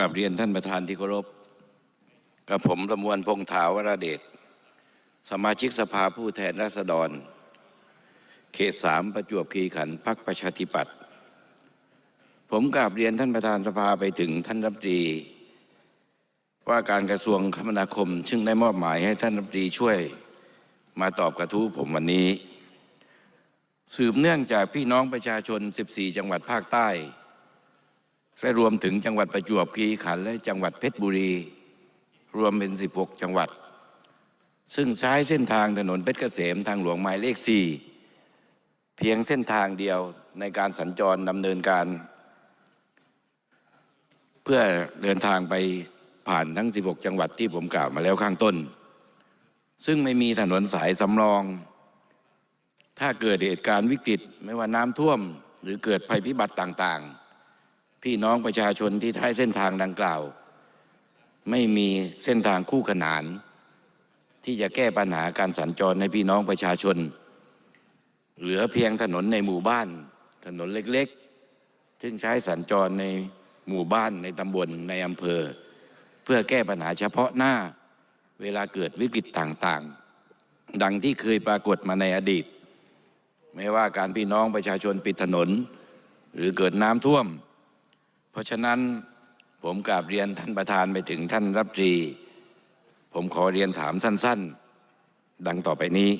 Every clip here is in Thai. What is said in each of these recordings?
กับเรียนท่านประธานที่เคารพกับผมประมวลพงษ์ถาวรเดชสมาชิกสภาผู้แทนราษฎร เขตสามประจวบคีรีขันธ์พรรคประชาธิปัตย์ผมกราบเรียนท่านประธานสภาไปถึงท่านรัฐมนตรี ว่าการกระทรวงคมนาคม ซึ่งได้มอบหมายให้ท่านรัฐมนตรีช่วยมาตอบกระทู้ผมวันนี้ สืบเนื่องจากพี่น้องประชาชน 14 จังหวัดภาคใต้ และรวมถึงจังหวัดประจวบคีรีขันธ์และจังหวัดเพชรบุรี รวมเป็น 16 จังหวัด ซึ่งใช้เส้นทางถนนเพชรเกษมทางหลวงหมายเลข 4 เพียงเส้นทางเดียวในการสัญจรดำเนินการ เพื่อเดินทางไปผ่านทั้ง 16 จังหวัดที่ผมกล่าวมาแล้วข้างต้น ซึ่งไม่มีถนนสายสำรอง ถ้าเกิดเหตุการณ์วิกฤตไม่ว่าน้ำท่วมหรือเกิดภัยพิบัติต่างๆ พี่น้องประชาชนที่ใช้เส้นทางดังกล่าว ไม่มีเส้นทางคู่ขนาน ที่จะแก้ปัญหาการสัญจรในพี่น้องประชาชน เหลือเพียงถนนในหมู่บ้าน ถนนเล็กๆ ซึ่งใช้สัญจรในหมู่บ้านในตำบลในอำเภอ เพื่อแก้ปัญหาเฉพาะหน้าเวลาเกิดวิกฤตต่างๆ ดังที่เคยปรากฏมาในอดีต ไม่ว่าการพี่น้องประชาชนปิดถนน หรือเกิดน้ำท่วม เพราะฉะนั้นผมกราบเรียนท่านประธานไปถึงท่านรับตรี ผมขอเรียนถามสั้น ๆ ดังต่อไปนี้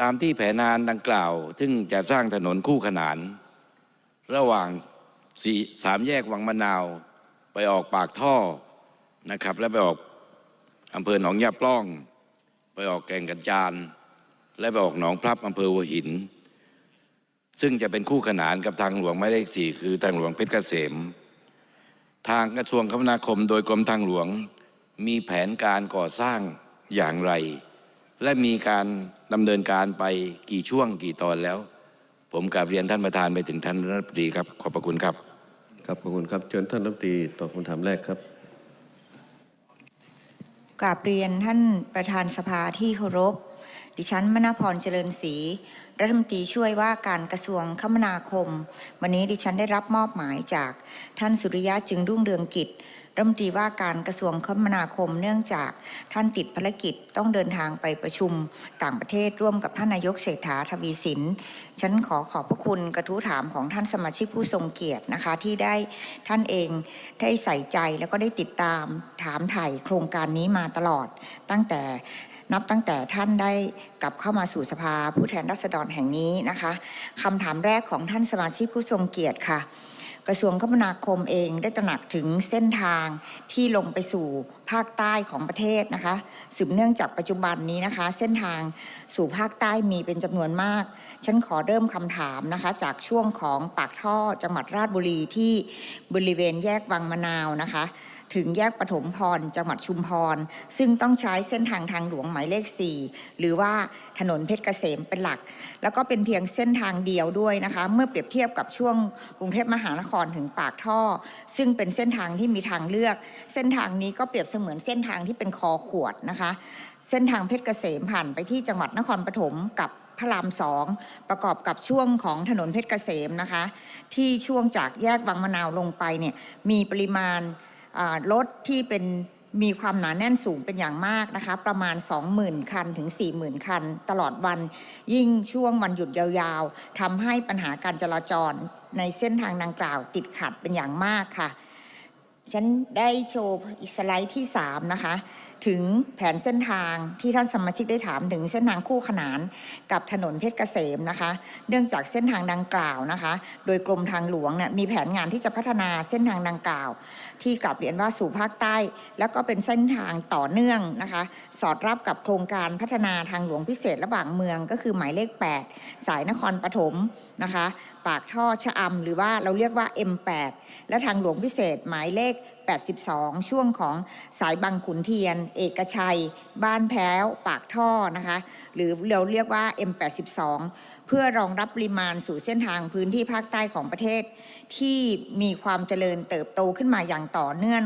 ตามที่แผนานดังกล่าว ซึ่งจะสร้างถนนคู่ขนาน ระหว่างสสามแยกวังมะนาว ไปออกปากท่อนะครับ และไปออกอำเภอหนองยาปล้อง ไปออกแก่งกันจานและไปออกหนองพลับอำเภอหัวหิน ซึ่งจะเป็นคู่ขนานกับทางหลวงหมายเลขสี่คือทางหลวงเพชรเกษม ทางกระทรวงคมนาคมโดยกรมทางหลวงมีแผนการก่อสร้างอย่างไร และมีการดำเนินการไปกี่ช่วงกี่ตอนแล้ว ผมกราบเรียนท่านประธานไปถึงท่านรัฐมนตรีครับ ขอบพระคุณครับครับขอบคุณครับเชิญท่านรัฐมนตรีตอบคำถามแรกครับกราบเรียนท่านประธานสภาที่เคารพ ดิฉันมณพรเจริญศรี รัฐมนตรีช่วยว่าการกระทรวงคมนาคม วันนี้ดิฉันได้รับมอบหมายจากท่านสุริยะจึงรุ่งเรืองกิจรัฐมนตรีว่าการกระทรวงคมนาคมเนื่องจากท่านติดภารกิจต้องเดินทางไปประชุมต่างประเทศร่วมกับท่านนายกเศรษฐาทวีสิน ฉันขอขอบพระคุณกระทู้ถามของท่านสมาชิกผู้ทรงเกียรตินะคะ ที่ได้ท่านเองได้ใส่ใจแล้วก็ได้ติดตามถามไถ่โครงการนี้มาตลอด ตั้งแต่ นับตั้งแต่ท่านได้กลับเข้ามาสู่สภาผู้แทนราษฎรแห่งนี้นะคะคำถามแรกของท่านสมาชิกผู้ทรงเกียรติค่ะ กระทรวงคมนาคมเองได้ตระหนักถึงเส้นทางที่ลงไปสู่ภาคใต้ของประเทศนะคะสืบเนื่องจากปัจจุบันนี้นะคะ เส้นทางสู่ภาคใต้มีเป็นจำนวนมาก ฉันขอเริ่มคำถามนะคะ จากช่วงของปากท่อจังหวัดราชบุรีที่บริเวณแยกวังมะนาวนะคะ ถึงแยกปฐมพร จังหวัดชุมพร ซึ่งต้องใช้เส้นทางทางหลวงหมายเลข 4 หรือว่าถนนเพชรเกษมเป็นหลัก แล้วก็เป็นเพียงเส้นทางเดียวด้วยนะคะ เมื่อเปรียบเทียบกับช่วงกรุงเทพมหานครถึงปากท่อ ซึ่งเป็นเส้นทางที่มีทางเลือก เส้นทางนี้ก็เปรียบเสมือนเส้นทางที่เป็นคอขวดนะคะ เส้นทางเพชรเกษมผ่านไปที่จังหวัดนครปฐมกับพระรามสองประกอบกับช่วงของถนนเพชรเกษมนะคะ ที่ช่วงจากแยกวังมะนาวลงไปเนี่ยมีปริมาณ รถที่เป็นมีความหนาแน่นสูงเป็นอย่างมากนะคะ ประมาณ 20,000 คันถึง 40,000 คัน ตลอดวัน ยิ่งช่วงวันหยุดยาวๆทำให้ปัญหาการจราจรในเส้นทางดังกล่าวติดขัดเป็นอย่างมากค่ะ ฉันได้โชว์สไลด์ที่ 3 นะคะ ถึงแผนเส้นทางที่ท่านสมาชิกได้ถามถึงเส้นทางคู่ขนานกับถนนเพชรเกษมนะคะ เนื่องจากเส้นทางดังกล่าวนะคะ โดยกรมทางหลวงเนี่ยมีแผนงานที่จะพัฒนาเส้นทางดังกล่าว ที่กลับเรียนว่าสู่ภาคใต้ แล้วก็เป็นเส้นทางต่อเนื่องนะคะ สอดรับกับโครงการพัฒนาทางหลวงพิเศษระหว่างเมืองก็คือหมายเลข 8 สายนครปฐมนะคะ ปากท่อชะอำหรือว่าเราเรียกว่า M8 และทางหลวงพิเศษหมายเลข 82 ช่วงของสายบางขุนเทียน เอกชัย บ้านแพ้ว ปากท่อนะคะ หรือเราเรียกว่า M82 เพื่อรองรับปริมาณสู่เส้นทางพื้นที่ภาคใต้ของประเทศ ที่มีความเจริญเติบโตขึ้นมาอย่างต่อเนื่อง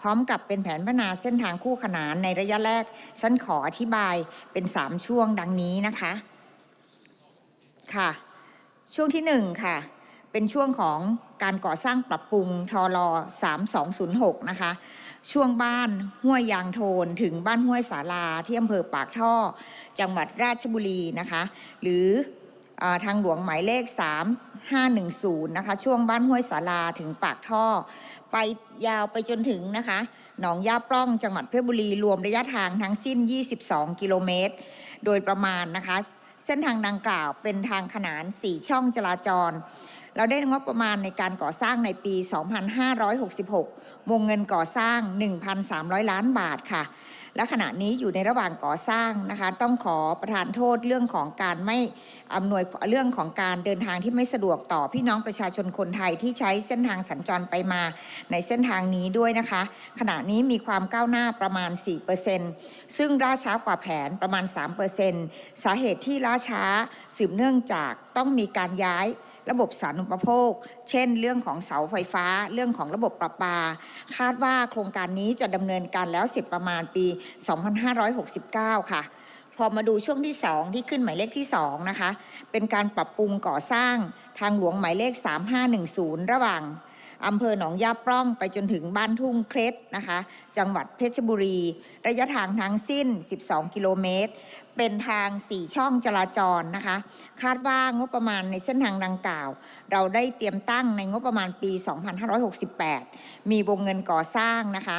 พร้อมกับเป็นแผนพัฒนาเส้นทางคู่ขนานในระยะแรก ฉันขออธิบายเป็น 3 ช่วงดังนี้นะคะ ค่ะ ช่วงที่ 1 ค่ะ เป็นช่วงของการก่อสร้างปรับปรุงทอรอ3206 นะคะ ช่วงบ้านห้วยยางโทนถึงบ้านห้วยสาลาที่อำเภอปากท่อ จังหวัดราชบุรีนะคะ หรืออทางหลวงหมายเลข 3510 นะคะ ช่วงบ้านห้วยสาลาถึงปากท่อ ไปยาวไปจนถึงนะคะ หนองยาปล้องจังหวัดเพชรบุรี รวมระยะทางทั้งสิ้น 22 กิโลเมตร โดยประมาณนะคะ เส้นทางดังกล่าวเป็นทางขนาน 4 ช่องจราจร เราได้งบประมาณในการก่อสร้างในปี 2566 วงเงินก่อสร้าง 1,300 ล้านบาทค่ะ และขณะนี้อยู่ในระหว่างก่อสร้างนะคะ ต้องขอประทานโทษเรื่องของการไม่อำนวยเรื่องของการเดินทางที่ไม่สะดวกต่อพี่น้องประชาชนคนไทยที่ใช้เส้นทางสัญจรไปมาในเส้นทางนี้ด้วยนะคะ ขณะนี้มีความก้าวหน้าประมาณ 4%ซึ่งล่าช้ากว่าแผนประมาณ 3%สาเหตุที่ล่าช้าสืบเนื่องจากต้องมีการย้าย ระบบสาธารณูปโภค เช่น เรื่องของเสาไฟฟ้า เรื่องของระบบประปา คาดว่าโครงการนี้จะดำเนินการแล้วเสร็จประมาณปี 2569 ค่ะ พอมาดูช่วงที่ 2 ที่ขึ้นหมายเลขที่ 2 นะคะ เป็นการปรับปรุงก่อสร้างทางหลวงหมายเลข 3510 ระหว่างอำเภอหนองยาปล้องไปจนถึงบ้านทุ่งเคล็ดนะคะ จังหวัดเพชรบุรี ระยะทางทั้งสิ้น 12 กิโลเมตร เป็นทาง4ช่องจราจรนะคะ คาดว่างบประมาณในเส้นทางดังกล่าว เราได้เตรียมตั้งในงบประมาณปี 2568 มีวงเงินก่อสร้างนะคะ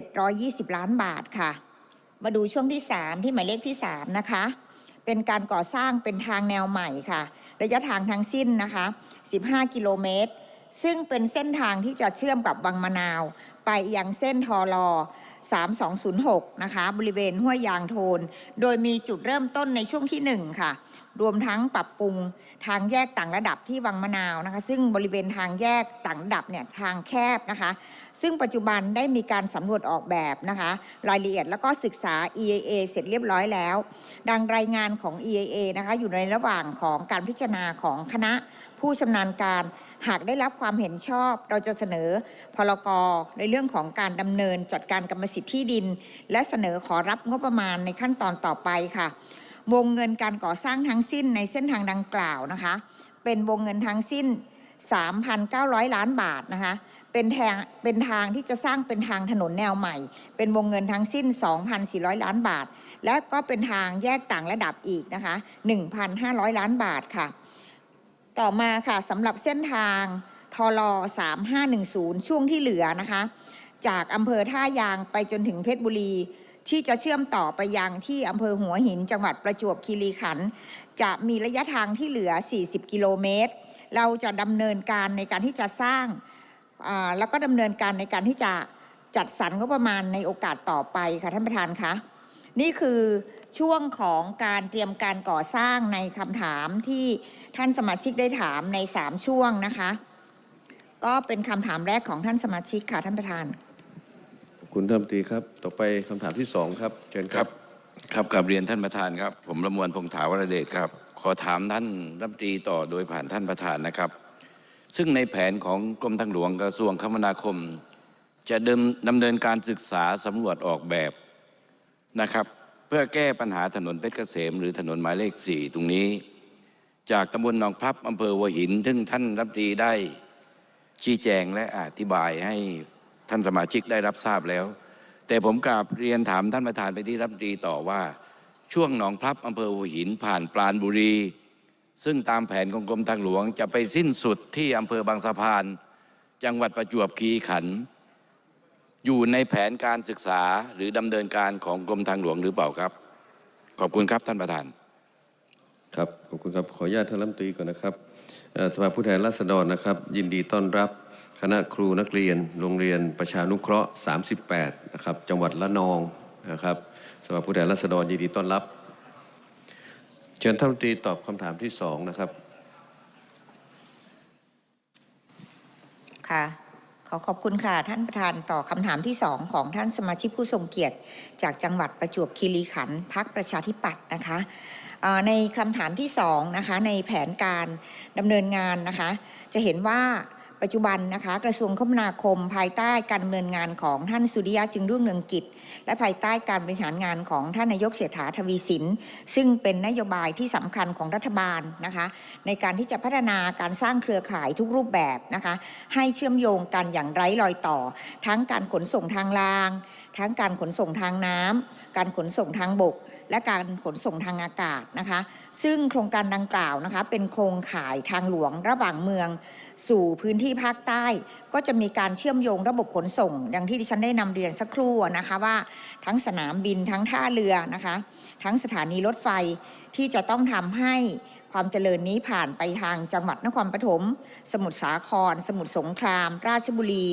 720 ล้านบาทค่ะ มาดูช่วงที่ 3 ที่หมายเลขที่ 3 นะคะ เป็นการก่อสร้างเป็นทางแนวใหม่ค่ะ ระยะทางทั้งสิ้นนะคะ 15 กิโลเมตร ซึ่งเป็นเส้นทางที่จะเชื่อมกับวังมะนาว ไปยังเส้นทอรอ 3206 นะคะ บริเวณห้วยยางโทน โดยมีจุดเริ่มต้นในช่วงที่ 1 ค่ะ รวมทั้งปรับปรุงทางแยกต่างระดับที่วังมะนาวนะคะ ซึ่งบริเวณทางแยกต่างระดับเนี่ยทางแคบนะคะ ซึ่งปัจจุบันได้มีการสำรวจออกแบบนะคะ รายละเอียดแล้วก็ศึกษา EAA เสร็จเรียบร้อยแล้ว ดังรายงานของ EAA นะคะอยู่ในระหว่างของการพิจารณาของคณะผู้ชำนาญการ หากได้รับความเห็นชอบ เราจะเสนอพลกในเรื่องของการดำเนินจัดการกรรมสิทธิ์ที่ดิน และเสนอขอรับงบประมาณในขั้นตอนต่อไปค่ะ วงเงินการก่อสร้างทั้งสิ้นในเส้นทางดังกล่าวนะคะ เป็นวงเงินทั้งสิ้น 3,900 ล้านบาทนะคะเป็นทางเป็นทางที่จะสร้างเป็นทางถนนแนวใหม่ เป็นวงเงินทั้งสิ้น 2,400 ล้านบาท และก็เป็นทางแยกต่างระดับอีกนะคะ 1,500 ล้านบาทค่ะ ต่อมาค่ะสำหรับเส้นทางทล3510 ช่วงที่เหลือนะคะ จากอำเภอท่ายางไปจนถึงเพชรบุรี ที่จะเชื่อมต่อไปยังที่อำเภอหัวหินจังหวัดประจวบคีรีขันธ์จะมีระยะทางที่เหลือ 40 กิโลเมตร เราจะดำเนินการในการที่จะสร้างแล้วก็ดำเนินการในการที่จะจัดสรรงบประมาณในโอกาสต่อไปค่ะท่านประธานคะนี่คือช่วงของการเตรียมการก่อสร้างในคำถามที่ ท่านสมาชิกได้ถามใน 3 ช่วงนะคะ ก็เป็นคำถามแรกของท่านสมาชิกค่ะท่านประธานขอบคุณท่านรัฐมนตรีครับ ต่อไปคำถามที่สองครับ เชิญคครัรับบครับกับเรียนท่านประธานครับ ผมประมวลพงษ์ถาวรเดชครับ ขอถามท่านรัฐมนตรีต่อโดยผ่านท่านประธานนะครับ ซึ่งในแผนของกรมทางหลวงกระทรวงคมนาคม จะเดิมดำเนินการศึกษาสำรวจออกแบบนะครับ เพื่อแก้ปัญหาถนนเพชรเกษม หรือถนนหมายเลขสี่ตรงนี้ จากตำบลหนองพลับอำเภอหัวหิน ซึ่งท่านรัฐมนตรีได้ชี้แจงและอธิบายให้ท่านสมาชิกได้รับทราบแล้ว แต่ผมกราบเรียนถามท่านประธานไปที่รัฐมนตรีต่อว่า ช่วงหนองพลับอำเภอหัวหินผ่านปราณบุรี ซึ่งตามแผนของกรมทางหลวงจะไปสิ้นสุดที่อำเภอบางสะพาน จังหวัดประจวบคีรีขันธ์อยู่ในแผนการศึกษาหรือดำเนินการของกรมทางหลวงหรือเปล่าครับ ขอบคุณครับท่านประธาน ครับขอบคุณครับขออนุญาตท่านรัฐมนตรีก่อนนะครับสภาผู้แทนราษฎรนะครับ ยินดีต้อนรับคณะครูนักเรียน โรงเรียนประชานุเคราะห์ 38 นะครับ จังหวัดละนองนะครับสภาผู้แทนราษฎรยินดีต้อนรับ เชิญท่านรัฐมนตรีตอบคำถามที่สองนะครับค่ะขอขอบคุณค่ะ ท่านประธานต่อคำถามที่สองของท่านสมาชิกผู้ทรงเกียรติ จากจังหวัดประจวบคีรีขันธ์พักประชาธิปัตย์นะคะ ในคำถามที่สองนะคะในแผนการดำเนินงานนะคะจะเห็นว่าปัจจุบันนะคะกระทรวงคมนาคม ภายใต้การดำเนินงานของท่านสุริยะจึงรุ่งเรืองกิจ และภายใต้การบริหารงานของท่านนายกเศรษฐาทวีสิน ซึ่งเป็นนโยบายที่สำคัญของรัฐบาลนะคะ ในการที่จะพัฒนาการสร้างเครือข่ายทุกรูปแบบนะคะ ให้เชื่อมโยงกันอย่างไร้รอยต่อ ทั้งการขนส่งทางราง ทั้งการขนส่งทางน้ำการขนส่งทางบก และการขนส่งทางอากาศนะคะ ซึ่งโครงการดังกล่าวนะคะเป็นโครงข่ายทางหลวงระหว่างเมือง สู่พื้นที่ภาคใต้ ก็จะมีการเชื่อมโยงระบบขนส่งอย่างที่ดิฉันได้นำเรียนสักครู่นะคะว่าทั้งสนามบินทั้งท่าเรือนะคะ ทั้งสถานีรถไฟที่จะต้องทำให้ความเจริญนี้ผ่านไปทางจังหวัดนครปฐมสมุทรสาคร สมุทรสงคราม ราชบุรี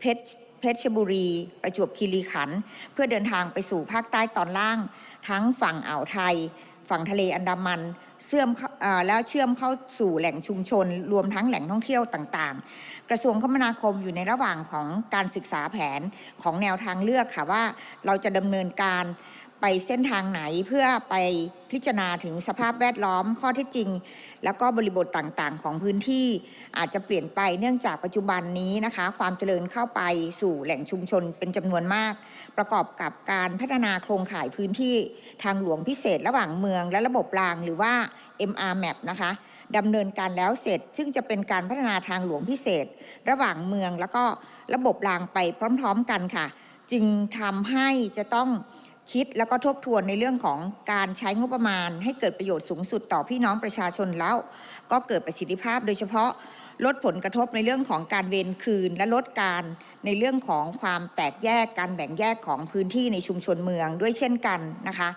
เพชรเพชรบุรี ประจวบคีรีขันธ์เพื่อเดินทางไปสู่ภาคใต้ตอนล่าง ทั้งฝั่งอ่าวไทย ฝั่งทะเลอันดามันเชื่อมเข้าเอ่อแล้วเชื่อมเข้าสู่แหล่งชุมชน รวมทั้งแหล่งท่องเที่ยวต่างๆ กระทรวงคมนาคมอยู่ในระหว่างของการศึกษาแผนของแนวทางเลือกค่ะว่าเราจะดำเนินการ ไปเส้นทางไหนเพื่อไปพิจารณาถึงสภาพแวดล้อมข้อเท็จจริง แล้วก็บริบทต่างๆ ของพื้นที่อาจจะเปลี่ยนไปเนื่องจากปัจจุบันนี้นะคะ ความเจริญเข้าไปสู่แหล่งชุมชนเป็นจำนวนมาก ประกอบกับการพัฒนาโครงข่ายพื้นที่ทางหลวงพิเศษระหว่างเมือง และระบบรางหรือว่า MR Map นะคะดำเนินการแล้วเสร็จ ซึ่งจะเป็นการพัฒนาทางหลวงพิเศษ ระหว่างเมืองแล้วก็ระบบรางไปพร้อม ๆ กันค่ะ จึงทำให้จะต้อง คิดแล้วก็ทบทวนในเรื่องของการใช้งบประมาณ ให้เกิดประโยชน์สูงสุดต่อพี่น้องประชาชนแล้ว ก็เกิดประสิทธิภาพโดยเฉพาะลดผลกระทบในเรื่องของการเวรคืน และลดการในเรื่องของความแตกแยกการแบ่งแยกของพื้นที่ในชุมชนเมืองด้วยเช่นกันนะคะ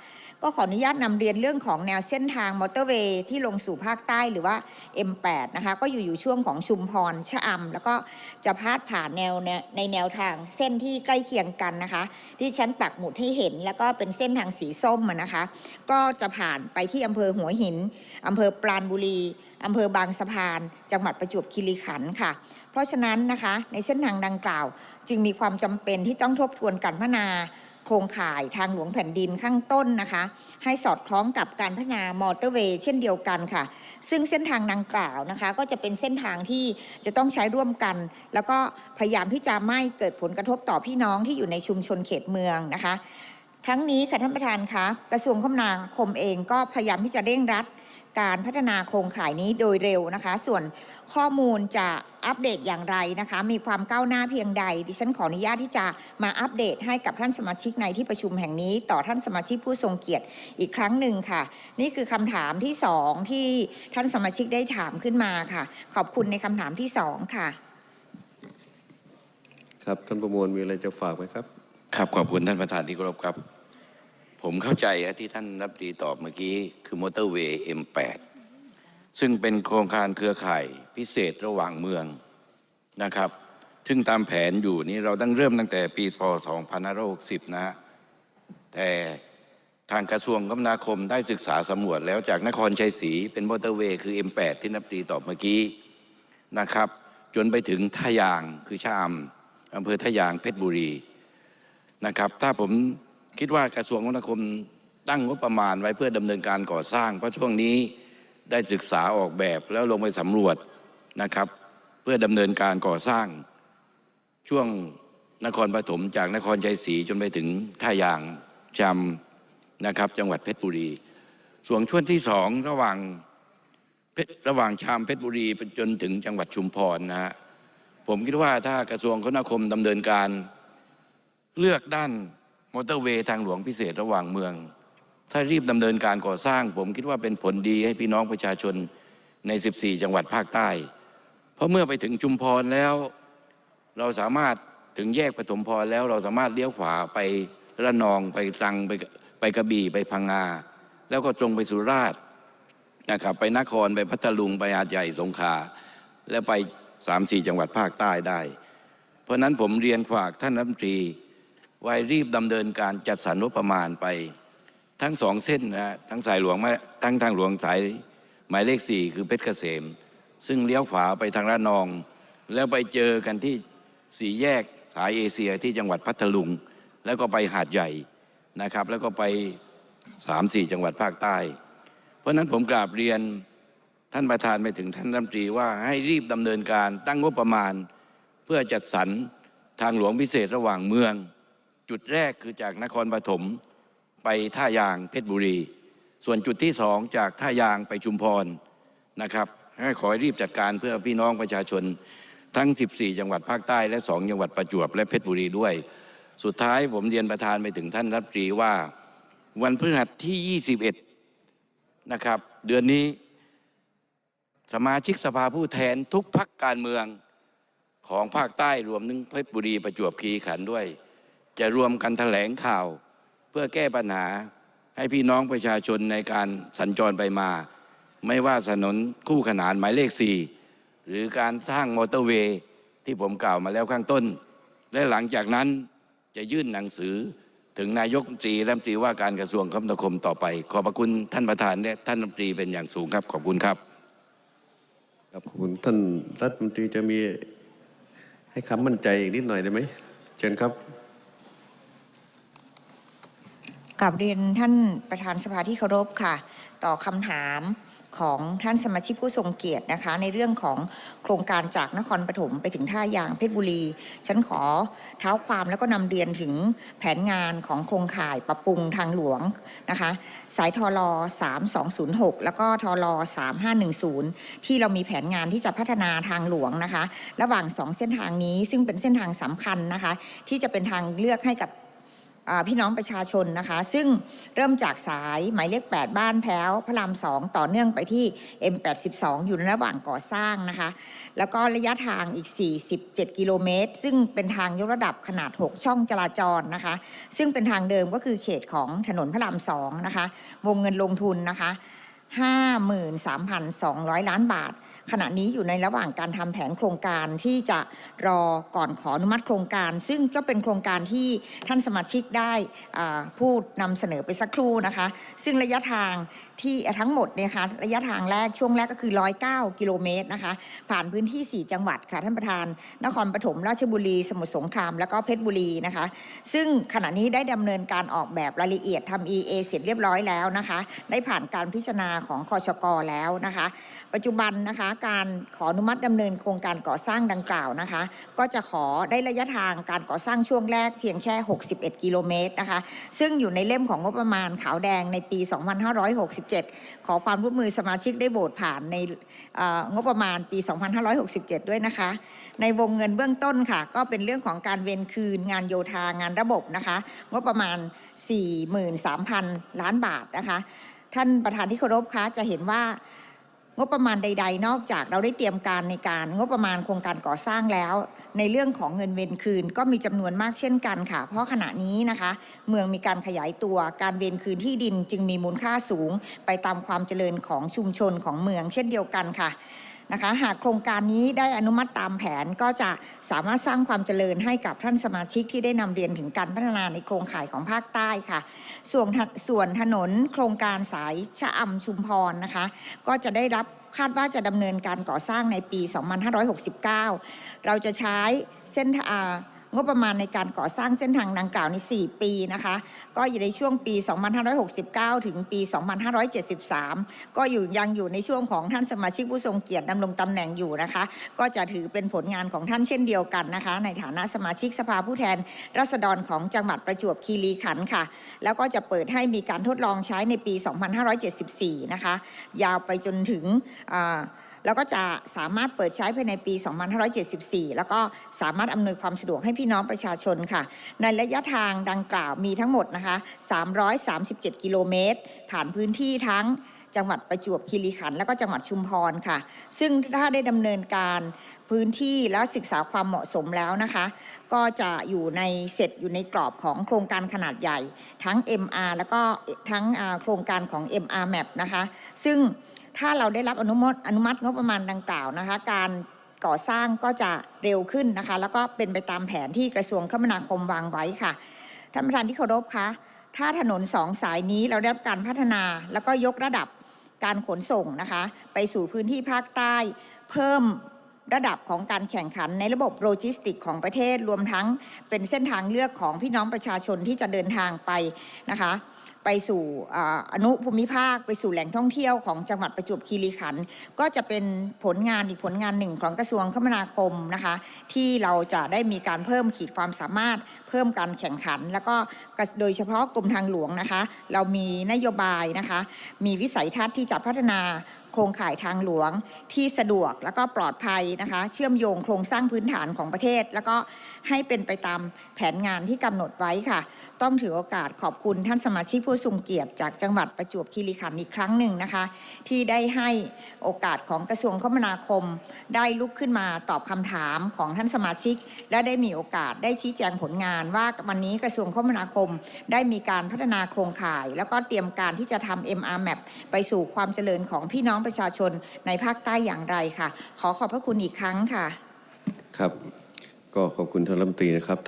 ก็ขออนุญาตนำเรียนเรื่องของแนวเส้นทางมอเตอร์เวย์ที่ลงสู่ภาคใต้หรือว่า M8 นะคะก็อยู่อยู่ช่วงของชุมพรชะอำแล้วก็จะพาดผ่านแนวในแนวทางเส้นที่ใกล้เคียงกันนะคะ ที่ฉันปักหมุดให้เห็น แล้วก็เป็นเส้นทางสีส้มนะคะ ก็จะผ่านไปที่อำเภอหัวหินอำเภอปราณบุรีอำเภอบางสะพาน จังหวัดประจวบคีรีขันธ์ค่ะ เพราะฉะนั้นนะคะในเส้นทางดังกล่าว จึงมีความจำเป็นที่ต้องทบทวนการพัฒนาโครงข่ายทางหลวงแผ่นดินข้างต้นนะคะ ให้สอดคล้องกับการพัฒนามอเตอร์เวย์เช่นเดียวกันค่ะ ซึ่งเส้นทางดังกล่าวนะคะ ก็จะเป็นเส้นทางที่จะต้องใช้ร่วมกัน แล้วก็พยายามที่จะไม่เกิดผลกระทบต่อพี่น้องที่อยู่ในชุมชนเขตเมืองนะคะ ทั้งนี้ค่ะท่านประธานคะกระทรวงคมนาคมเองก็พยายามที่จะเร่งรัด การพัฒนาโครงข่ายนี้โดยเร็วนะคะ ส่วนข้อมูลจะอัปเดตอย่างไรนะคะ มีความก้าวหน้าเพียงใด ดิฉันขออนุญาตที่จะมาอัปเดตให้กับท่านสมาชิกในที่ประชุมแห่งนี้ ต่อท่านสมาชิกผู้ทรงเกียรติอีกครั้งหนึ่งค่ะ นี่คือคำถามที่สองที่ท่านสมาชิกได้ถามขึ้นมาค่ะ ขอบคุณในคำถามที่สองค่ะ ครับท่านประมวลมีอะไรจะฝากไหมครับ ครับขอบคุณท่านประธานที่เคารพครับ ผมเข้าใจที่ท่านรับดีตอบเมื่อกี้คือมอเตอร์เวย์ M8 ซึ่งเป็นโครงการเครือข่ายพิเศษระหว่างเมืองนะครับ ซึ่งตามแผนอยู่นี้เราตั้งเริ่มตั้งแต่ปีพศ2560 นะฮะ แต่ทางกระทรวงคมนาคมได้ศึกษาสำรวจแล้วจากนครชัยศรีเป็นมอเตอร์เวย์คือ M8 ที่นับดีตอบเมื่อกี้นะครับ จนไปถึงท่ายางคือชะอำอำเภอท่ายางเพชรบุรีนะครับ ถ้าผม คิดว่ากระทรวงคมนาคมตั้งงบประมาณไว้เพื่อดำเนินการก่อสร้าง เพราะช่วงนี้ได้ศึกษาออกแบบแล้วลงไปสำรวจนะครับ เพื่อดำเนินการก่อสร้าง ช่วงนครปฐมจากนครชัยศรีจนไปถึงท่ายางจำนะครับ จังหวัดเพชรบุรี ส่วนช่วงที่สองระหว่างระหว่างชามเพชรบุรีไปจนถึงจังหวัดชุมพรนะฮะผมคิดว่าถ้ากระทรวงคมนาคมดำเนินการเลือกด้าน มอเตอร์เวย์ทางหลวงพิเศษระหว่างเมือง ถ้ารีบดำเนินการก่อสร้าง ผมคิดว่าเป็นผลดีให้พี่น้องประชาชนใน 14 จังหวัดภาคใต้ เพราะเมื่อไปถึงจุมพรแล้ว เราสามารถถึงแยกปฐมพรแล้วเราสามารถเลี้ยวขวาไประนองไปตรังไปไปกระบี่ไปพังงา แล้วก็ตรงไปสุราษฎร์นะครับไปนครไปพัทลุงไปหาดใหญ่สงขลาแล้วไปสามสี่จังหวัดภาคใต้ได้ เพราะนั้นผมเรียนฝากท่านรัฐมนตรี ไว้รีบดำเนินการจัดสรรงบประมาณไป ทั้งสองเส้นนะทั้งสายหลวงมาทั้งทางหลวงสายหมายเลขสี่คือเพชรเกษม ซึ่งเลี้ยวขวาไปทางระนอง แล้วไปเจอกันที่สี่แยกสายเอเชียที่จังหวัดพัทลุง แล้วก็ไปหาดใหญ่นะครับ แล้วก็ไปสามสี่จังหวัดภาคใต้ เพราะฉะนั้นผมกราบเรียนท่านประธานไปถึงท่านรัฐมนตรีว่าให้รีบดำเนินการตั้งงบประมาณ เพื่อจัดสรรทางหลวงพิเศษระหว่างเมือง จุดแรกคือจากนครปฐมไปท่ายางเพชรบุรี ส่วนจุดที่สองจากท่ายางไปชุมพรนะครับ ให้ขอรีบจัดการเพื่อพี่น้องประชาชนทั้ง 14 จังหวัดภาคใต้และ 2 จังหวัดประจวบและเพชรบุรีด้วย สุดท้ายผมเรียนประธานไปถึงท่านรัฐมนตรีว่า วันพฤหัสที่ 21 นะครับ เดือนนี้ สมาชิกสภาผู้แทนทุกพักการเมืองของภาคใต้รวมถึงเพชรบุรีประจวบคีรีขันด้วย จะรวมกันแถลงข่าว เพื่อแก้ปัญหาให้พี่น้องประชาชนในการสัญจรไปมา ไม่ว่าถนนคู่ขนานหมายเลข 4 หรือการสร้างมอเตอร์เวย์ที่ผมกล่าวมาแล้วข้างต้น และหลังจากนั้นจะยื่นหนังสือถึงนายกรัฐมนตรีและรัฐมนตรีว่าการกระทรวงคมนาคมต่อไป ขอบพระคุณท่านประธานและท่านรัฐมนตรีเป็นอย่างสูงครับขอบคุณครับครับขอบคุณท่านรัฐมนตรีจะมีให้คำมั่นใจอีกนิดหน่อยได้ไหมเชิญครับ กับเรียนท่านประธานสภาที่เคารพค่ะ ต่อคำถามของท่านสมาชิกผู้ทรงเกียรตินะคะ ในเรื่องของโครงการจากนครปฐมไปถึงท่ายางเพชรบุรี ฉันขอเท้าความแล้วก็นำเรียนถึงแผนงานของโครงข่ายปรับปรุงทางหลวงนะคะ สายทอรอ3206 แล้วก็ทอรอ3510 ที่เรามีแผนงานที่จะพัฒนาทางหลวงนะคะ ระหว่างสองเส้นทางนี้ซึ่งเป็นเส้นทางสำคัญนะคะ ที่จะเป็นทางเลือกให้กับ พี่น้องประชาชนนะคะ ซึ่งเริ่มจากสายหมายเลข 8 บ้านแพ้ว พระรามสองต่อเนื่องไปที่ M82 อยู่ในระหว่างก่อสร้างนะคะ แล้วก็ระยะทางอีก 47 กิโลเมตร ซึ่งเป็นทางยกระดับขนาด 6 ช่องจราจรนะคะ ซึ่งเป็นทางเดิมก็คือเขตของถนนพระรามสองนะคะ วงเงินลงทุนนะคะ 53,200 ล้านบาท ขณะนี้อยู่ในระหว่างการทำแผนโครงการที่จะรอก่อนขออนุมัติโครงการ ซึ่งก็เป็นโครงการที่ท่านสมาชิกได้พูดนำเสนอไปสักครู่นะคะ ซึ่งระยะทางที่ทั้งหมดเนี่ยนะคะระยะทางแรกช่วงแรกก็คือ 109 กิโลเมตรนะคะ ผ่านพื้นที่ 4 จังหวัดค่ะท่านประธาน นครปฐมราชบุรี สมุทรสงคราม แล้วก็เพชรบุรีนะคะ ซึ่งขณะนี้ได้ดำเนินการออกแบบรายละเอียดทำ EA เสร็จเรียบร้อยแล้วนะคะ ได้ผ่านการพิจารณาของคอชกแล้วนะคะ ปัจจุบันนะคะการขออนุมัติดำเนินโครงการก่อสร้างดังกล่าวนะคะ ก็จะขอได้ระยะทางการก่อสร้างช่วงแรกเพียงแค่ 61 กิโลเมตรนะคะ ซึ่งอยู่ในเล่มของงบประมาณขาวแดงในปี 2567 ขอความร่วมมือสมาชิกได้โหวตผ่านในงบประมาณปี 2567 ด้วยนะคะ ในวงเงินเบื้องต้นค่ะ ก็เป็นเรื่องของการเวนคืนงานโยธางานระบบนะคะงบประมาณ 43,000 ล้านบาทนะคะ ท่านประธานที่เคารพคะจะเห็นว่า งบประมาณใด ๆ นอกจากเราได้เตรียมการในการงบประมาณโครงการก่อสร้างแล้ว ในเรื่องของเงินเวนคืนก็มีจำนวนมากเช่นกันค่ะ เพราะขณะนี้นะคะ เมืองมีการขยายตัวการเวนคืนที่ดินจึงมีมูลค่าสูง ไปตามความเจริญของชุมชนของเมืองเช่นเดียวกันค่ะ นะคะหากโครงการนี้ได้อนุมัติตามแผนก็จะสามารถสร้างความเจริญให้กับท่านสมาชิกที่ได้นำเรียนถึงการพัฒนาในโครงข่ายของภาคใต้ค่ะ ส่วนส่วนถนนโครงการสายชะอำชุมพรนะคะ ก็จะได้รับคาดว่าจะดำเนินการก่อสร้างในปี 2569 เราจะใช้เส้นทาง งบประมาณในการก่อสร้างเส้นทางดังกล่าวใน 4 ปีนะคะ ก็อยู่ในช่วงปี 2569 ถึงปี 2573 ก็อยู่ยังอยู่ในช่วงของท่านสมาชิกผู้ทรงเกียรติดำรงตำแหน่งอยู่นะคะ ก็จะถือเป็นผลงานของท่านเช่นเดียวกันนะคะ ในฐานะสมาชิกสภาผู้แทนราษฎรของจังหวัดประจวบคีรีขันธ์ค่ะ แล้วก็จะเปิดให้มีการทดลองใช้ในปี 2574 นะคะ ยาวไปจนถึงอ่า แล้วก็จะสามารถเปิดใช้ภายในปี 2574 แล้วก็สามารถอำนวยความสะดวกให้พี่น้องประชาชนค่ะ ในระยะทางดังกล่าวมีทั้งหมดนะคะ 337 กิโลเมตร ผ่านพื้นที่ทั้งจังหวัดประจวบคีรีขันธ์และก็จังหวัดชุมพรค่ะ ซึ่งถ้าได้ดำเนินการพื้นที่และศึกษาความเหมาะสมแล้วนะคะ ก็จะอยู่ในเสร็จอยู่ในกรอบของโครงการขนาดใหญ่ ทั้ง MR แล้วก็ทั้งโครงการของ MR Map นะคะ ซึ่ง ถ้าเราได้รับอนุมัติอนุมัติงบประมาณดังกล่าวนะคะ การก่อสร้างก็จะเร็วขึ้นนะคะ แล้วก็เป็นไปตามแผนที่กระทรวงคมนาคมวางไว้ค่ะท่านประธานที่เคารพคะถ้าถนนสองสายนี้เราได้รับการพัฒนาแล้วก็ยกระดับการขนส่งนะคะ ไปสู่พื้นที่ภาคใต้ เพิ่มระดับของการแข่งขันในระบบโลจิสติกของประเทศรวมทั้งเป็นเส้นทางเลือกของพี่น้องประชาชนที่จะเดินทางไปนะคะ ไปสู่อนุภูมิภาค ไปสู่แหล่งท่องเที่ยวของจังหวัดประจวบคีรีขันธ์ก็จะเป็นผลงานอีกผลงานหนึ่งของกระทรวงคมนาคมนะคะ ที่เราจะได้มีการเพิ่มขีดความสามารถ เพิ่มการแข่งขัน แล้วก็โดยเฉพาะกรมทางหลวงนะคะ เรามีนโยบายนะคะ มีวิสัยทัศน์ที่จะพัฒนา โครงข่ายทางหลวงที่สะดวกแล้วก็ปลอดภัยนะคะ เชื่อมโยงโครงสร้างพื้นฐานของประเทศ แล้วก็ให้เป็นไปตามแผนงานที่กำหนดไว้ค่ะ ต้องถือโอกาสขอบคุณท่านสมาชิกผู้ทรงเกียรติจากจังหวัดประจวบคีรีขันธ์อีกครั้งหนึ่งนะคะ ที่ได้ให้โอกาสของกระทรวงคมนาคม ได้ลุกขึ้นมาตอบคำถามของท่านสมาชิก และได้มีโอกาสได้ชี้แจงผลงานว่าวันนี้กระทรวงคมนาคม ได้มีการพัฒนาโครงข่าย แล้วก็เตรียมการที่จะทำ MR Map ไปสู่ความเจริญของพี่น้องประชาชนในภาคใต้อย่างไรค่ะ ขอขอบพระคุณอีกครั้งค่ะ ครับ ก็ขอบคุณท่านรัฐมนตรีนะครับ